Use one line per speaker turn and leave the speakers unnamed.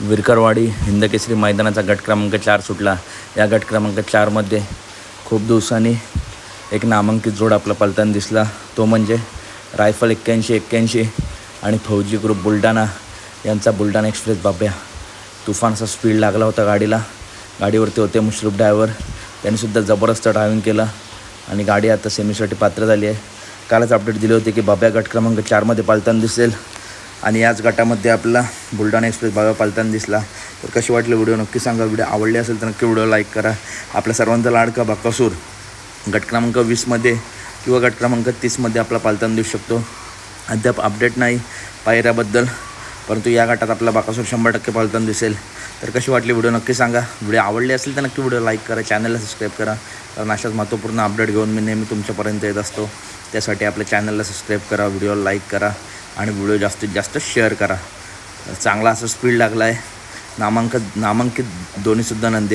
विरकरवाडी हिंदकेसरी मैदानाचा गट क्रमांक चार सुटला. या गट क्रमांक चारमध्ये खूप दिवसांनी एक नामांकित जोड आपला पलताना दिसला. तो म्हणजे रायफल एक्क्याऐंशी एक्क्याऐंशी आणि फौजी ग्रुप बुलढाणा. यांचा बुलढाणा एक्सप्रेस बाब्या. तुफानचा स्पीड लागला होता गाडीला. गाडीवरती होते मुश्रूफ ड्रायव्हर त्यांनीसुद्धा जबरदस्त ड्रायव्हिंग केलं आणि गाडी आता सेमीसाठी पात्र झाली आहे. कालच अपडेट दिली होती की बाब्या गट क्रमांक चारमध्ये पालताना दिसेल. आणि याच गटामध्ये आपला बुलढाणा एक्सप्रेस बाबा पालताना दिसला. तर कशी वाटली व्हिडिओ? नक्की सांगा. व्हिडिओ आवडली असेल तर नक्की व्हिडिओ लाईक करा. आपल्या सर्वांचा लाडका बाकासूर गट क्रमांक वीसमध्ये किंवा गट क्रमांक तीसमध्ये आपला पालताना देऊ शकतो. अद्याप अपडेट नाही पायऱ्याबद्दल परंतु या गटात आपला बाकासूर शंभर टक्के पालताना दिसेल. तर कशी वाटली व्हिडिओ? नक्की सांगा. व्हिडिओ आवडली असेल तर नक्की व्हिडिओ लाईक करा. चॅनलला सबस्क्राईब करा. कारण अशाच महत्त्वपूर्ण अपडेट घेऊन मी नेहमी तुमच्यापर्यंत येत असतो. त्यासाठी आपल्या चॅनलला सबस्क्राईब करा. व्हिडिओ लाईक करा. आणि व्हिडिओ जास्तीत जास्त शेअर करा. चांगला असं स्पीड लागला आहे नामांकित नामांकित दोन्हीसुद्धा नंदी